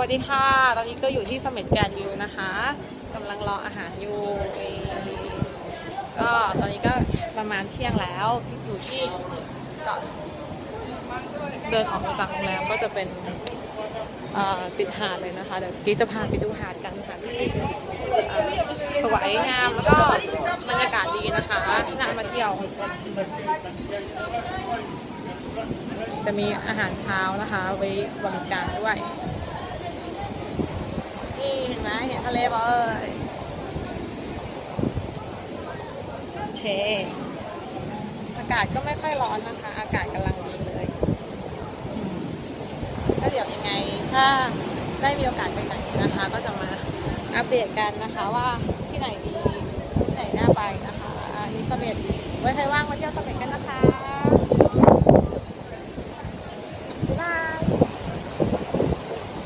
วัสดีค่ะ ตอนนี้ก็อยู่ที่เสม็ดแกรนวิวนะคะกำลังรออาหารอยู่ ก็ตอนนี้ก็ประมาณเที่ยงแล้วอยู่ที่เกาะเดินออกมาจากโรงแรมก็จะเป็นติดหาดเลยนะคะ เดี๋ยวกิ๊กจะพาไปดูหาดกันหาดที่สวยงามแล้วก็บรรยากาศดีนะคะน่ามาเที่ยว จะมีอาหารเช้านะคะ ไว้บริการด้วย นี่เห็นไหมเห็น ทะเลปะเอ้ยโอเค อากาศก็ไม่ค่อยร้อนนะคะ อากาศกำลังดีเลยก็เดี๋ยวยังไง ถ้าได้มีโอกาสไปไหนนะคะ ก็จะมาอัปเดตกันนะคะว่าที่ไหนดี ที่ไหนน่าไปนะคะอันนี้เสม็ดไว้ใครว่างมาเที่ยวสเสม็ดกัน